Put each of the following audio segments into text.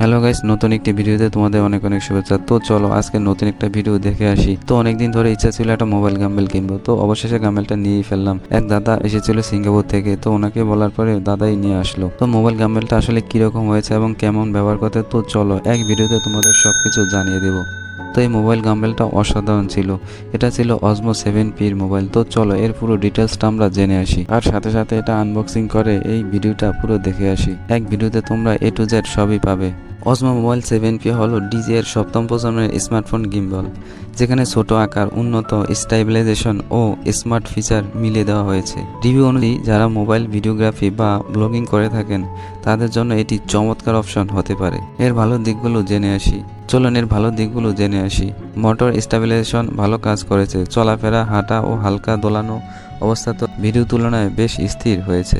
Hello guys, নতুন একটি ভিডিওতে তোমাদের অনেক অনেক শুভেচ্ছা। তো চলো, আজকে নতুন একটা ভিডিও দেখে আসি। তো অনেকদিন ধরে ইচ্ছা ছিল একটা মোবাইল গাম্বেল কিনবো। তো অবশেষে গাম্বেলটা নিয়েই ফেললাম। এক দাদা এসেছিল সিঙ্গাপুর থেকে। তো ওনাকে বলার পরে দাদাই নিয়ে আসলো। তো মোবাইল গাম্বেলটা আসলে কীরকম হয়েছে এবং কেমন ব্যবহার করতে? তো চলো, এক ভিডিওতে তোমাদের সবকিছু জানিয়ে দেবো। তো এই মোবাইল গাম্বেলটা অসাধারণ ছিল। এটা ছিল অজমো সেভেন পির মোবাইল। তো চলো, এর পুরো ডিটেলসটা আমরা জেনে আসি। আর সাথে সাথে এটা আনবক্সিং করে এই ভিডিওটা পুরো দেখে আসি। এক ভিডিওতে তোমরা এ টু জেড সবই পাবে। অজমো মোবাইল সেভেন পি হল ডিজে এর সপ্তম প্রজন্মের স্মার্টফোন গিম্বল যেখানে ছোট আকার, উন্নত স্টাইবিলাইজেশন ও স্মার্ট ফিচার মিলিয়ে দেওয়া হয়েছে। রিভিউ অনুযায়ী, যারা মোবাইল ভিডিওগ্রাফি বা ব্লগিং করে থাকেন, তাদের জন্য এটি চমৎকার অপশন হতে পারে। এর ভালো দিকগুলো জেনে আসি। চলুন এর ভালো দিকগুলো জেনে আসি। মোটর স্টেবিলাইজেশন ভালো কাজ করেছে। চলাফেরা, হাঁটা ও হালকা দোলানো অবস্থা তো ভিডিও তুলনায় বেশ স্থির হয়েছে।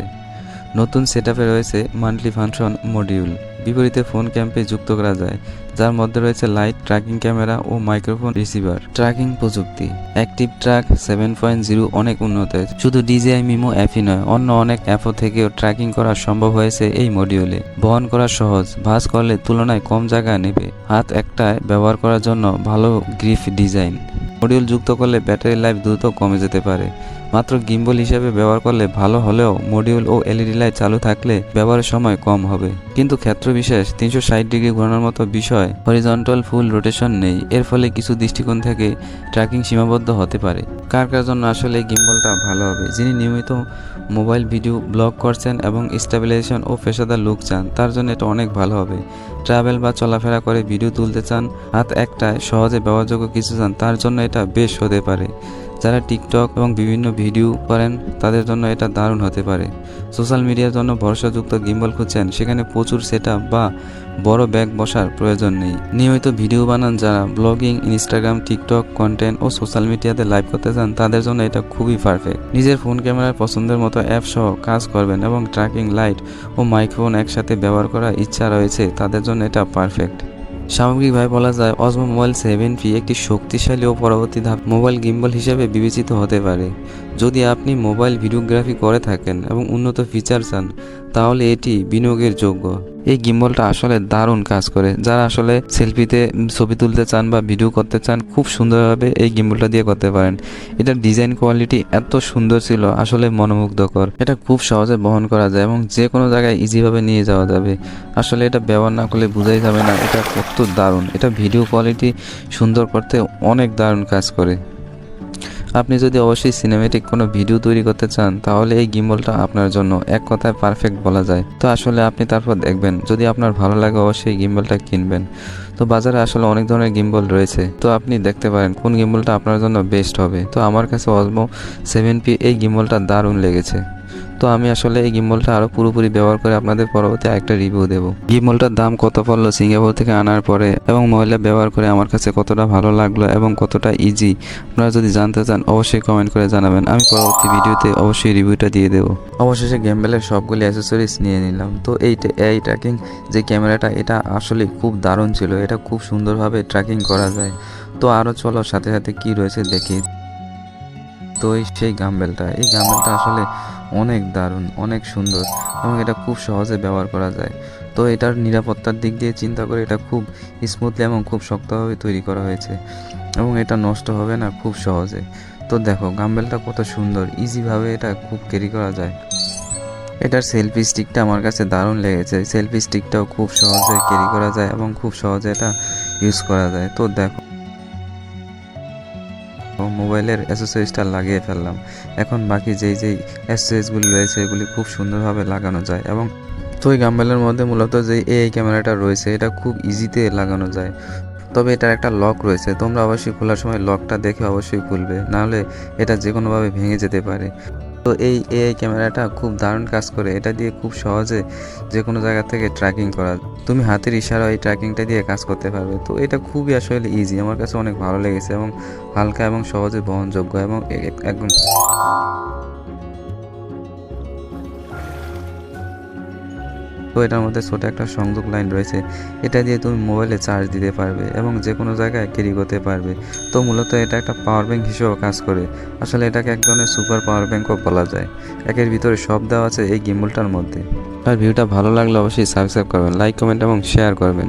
নতুন সেটআপে রয়েছে মান্থলি ফাংশন মডিউল বিপরীতে ফোন ক্যাম্পে যুক্ত করা যায়, যার মধ্যে রয়েছে লাইট, ট্র্যাকিং ক্যামেরা ও মাইক্রোফোন রিসিভার। ট্র্যাকিং প্রযুক্তি। Active track seven point zero অনেক উন্নত শুধু ডিজিআই, মিমো অ্যাপই নয়, অন্য অনেক অ্যাপও থেকেও ট্র্যাকিং করা সম্ভব হয়েছে এই মডিউলে। বহন করা সহজ, ভাঁজ করলে তুলনায় কম জায়গা নেবে। হাত একটায় ব্যবহার করার জন্য ভালো গ্রিফ ডিজাইন। মডিউল যুক্ত করলে ব্যাটারি লাইফ দ্রুত কমে যেতে পারে। মাত্র গিম্বল হিসেবে ব্যবহার করলে ভালো হলেও মডিউল ও এলইডি লাইট চালু থাকলে ব্যবহারের সময় কম হবে। কিন্তু ক্ষেত্র বিশেষ তিনশো ষাট ডিগ্রি ঘোরানোর মতো বিষয় হরিজন্টাল ফুল রোটেশন নেই। এর ফলে কিছু দৃষ্টিকোণ থেকে ট্র্যাকিং সীমাবদ্ধ হতে পারে। কার কার জন্য আসলে গিম্বলটা ভালো হবে? যিনি নিয়মিত মোবাইল ভিডিও ব্লগ করছেন এবং স্টেবিলাইজেশন ও পেশাদার লুক চান, তার জন্য এটা অনেক ভালো হবে। ট্রাভেল বা চলাফেরা করে ভিডিও তুলতে চান, হাত একটায় সহজে ব্যবহারযোগ্য কিছু চান, তার জন্য এটা বেশ হতে পারে। যারা টিকটক এবং বিভিন্ন ভিডিও করেন, তাদের জন্য এটা দারুণ হতে পারে। সোশ্যাল মিডিয়ার জন্য ভরসাযুক্ত গিম্বল খুঁজছেন, সেখানে প্রচুর সেট বা বড় ব্যাগ বসার প্রয়োজন নেই। নিয়মিত ভিডিও বানান যারা ব্লগিং, ইনস্টাগ্রাম, টিকটক কন্টেন্ট ও সোশ্যাল মিডিয়াতে লাইভ করতে চান, তাদের জন্য এটা খুবই পারফেক্ট নিজের ফোন ক্যামেরার পছন্দের মতো অ্যাপ সহ কাজ করবেন এবং ট্র্যাকিং লাইট ও মাইক্রোফোন একসাথে ব্যবহার করার ইচ্ছা রয়েছে, তাদের জন্য এটা পারফেক্ট সামগ্রিকভাবে বলা যায়, অজমো মোবাইল সেভেন পি একটি শক্তিশালী ও পরবর্তী ধাপ মোবাইল গিম্বল হিসেবে বিবেচিত হতে পারে। যদি আপনি মোবাইল ভিডিওগ্রাফি করে থাকেন এবং উন্নত ফিচার চান তাহলে এটি বিনিয়োগের যোগ্য। এই গিম্বলটা আসলে দারুণ কাজ করে। যারা আসলে সেলফিতে ছবি তুলতে চান বা ভিডিও করতে চান, খুব সুন্দরভাবে এই গিম্বলটা দিয়ে করতে পারেন। এটার ডিজাইন কোয়ালিটি এত সুন্দর ছিল, আসলে মনোমুগ্ধকর। এটা খুব সহজে বহন করা যায় এবং যে কোনো জায়গায় ইজিভাবে নিয়ে যাওয়া যাবে। আসলে এটা ব্যবহার না করলে বোঝাই যাবে না, এটা কত দারুণ। এটা ভিডিও কোয়ালিটি সুন্দর করতে অনেক দারুণ কাজ করে। আপনি যদি অবশ্যই সিনেমেটিক কোনো ভিডিও তৈরি করতে চান, তাহলে এই গিম্বলটা আপনার জন্য এক কথায় পারফেক্ট বলা যায়। তো আসলে আপনি তারপর দেখবেন, যদি আপনার ভালো লাগে অবশ্যই গিম্বলটা কিনবেন। তো বাজারে আসলে অনেক ধরনের গিম্বল রয়েছে। তো আপনি দেখতে পারেন কোন গিম্বলটা আপনার জন্য বেস্ট হবে। তো আমার কাছে অজমো সেভেন পি এই গিম্বলটা দারুণ লেগেছে। তো আমি আসলে এই গিম্বলটা আরও পুরোপুরি ব্যবহার করে আপনাদের পরবর্তী একটা রিভিউ দেবো। গিম্বলটার দাম কত পড়ল সিঙ্গাপুর থেকে আনার পরে এবং মহিলা ব্যবহার করে আমার কাছে কতটা ভালো লাগল এবং কতটা ইজি আপনারা যদি জানতে চান, অবশ্যই কমেন্ট করে জানাবেন। আমি পরবর্তী ভিডিওতে অবশ্যই রিভিউটা দিয়ে দেবো। অবশেষে গেমবেলের সবগুলি অ্যাসেসরিজ নিয়ে নিলাম। তো এই এই ট্র্যাকিং যে ক্যামেরাটা, এটা আসলে খুব দারুণ ছিল। এটা খুব সুন্দরভাবে ট্র্যাকিং করা যায়। তো আরও চলো, সাথে সাথে কি রয়েছে দেখি। তো সেই গাম্বেলটা, এই গাম্বেলটা আসলে অনেক দারুণ, অনেক সুন্দর এবং এটা খুব সহজে ব্যবহার করা যায়। তো এটার নিরাপত্তার দিক দিয়ে চিন্তা করে এটা খুব স্মুথলি এবং খুব শক্তভাবে তৈরি করা হয়েছে এবং এটা নষ্ট হবে না খুব সহজে। তো দেখো, গাম্বেলটা কত সুন্দর ইজিভাবে এটা খুব ক্যারি করা যায়। এটার সেলফি স্টিকটা আমার কাছে দারুণ লেগেছে সেলফি স্টিকটাও খুব সহজে ক্যারি করা যায় এবং খুব সহজে এটা ইউজ করা যায়। তো দেখো মোবাইলের অ্যাসেসরিজটা লাগিয়ে ফেললাম। এখন বাকি যেই যেই অ্যাসেসরিজগুলি রয়েছে, এগুলি খুব সুন্দরভাবে লাগানো যায় এবং তো এই গাম্বেলের মধ্যে মূলত যে এই ক্যামেরাটা রয়েছে, এটা খুব ইজিতে লাগানো যায়। তবে এটার একটা লক রয়েছে, তোমরা অবশ্যই খোলার সময় লকটা দেখে অবশ্যই খুলবে, নাহলে এটা যে কোনোভাবে ভেঙে যেতে পারে। তো এই এআই ক্যামেরাটা খুব দারুণ কাজ করে। এটা দিয়ে খুব সহজে যে কোনো জায়গা থেকে ট্র্যাকিং করা তুমি হাতের ইশারা এই ট্র্যাকিংটা দিয়ে কাজ করতে পারবে। তো এটা খুবই আসলে ইজি আমার কাছে অনেক ভালো লেগেছে এবং হালকা এবং সহজে বহনযোগ্য এবং একদম তো এটার মধ্যে ছোট একটা সংযোগ লাইন রয়েছে। এটা দিয়ে তুমি মোবাইলে চার্জ দিতে পারবে এবং যে কোনো জায়গায় ক্যারি করতে পারবে। তো মূলত এটা একটা পাওয়ার ব্যাঙ্ক হিসেবেও কাজ করে। আসলে এটাকে এক ধরনের সুপার পাওয়ার ব্যাঙ্কও বলা যায়। একের ভিতরে সব দেওয়া আছে এই গিম্বলটার মধ্যে। আর ভিডিওটা ভালো লাগলে অবশ্যই সাবস্ক্রাইব করবেন লাইক কমেন্ট এবং শেয়ার করবেন।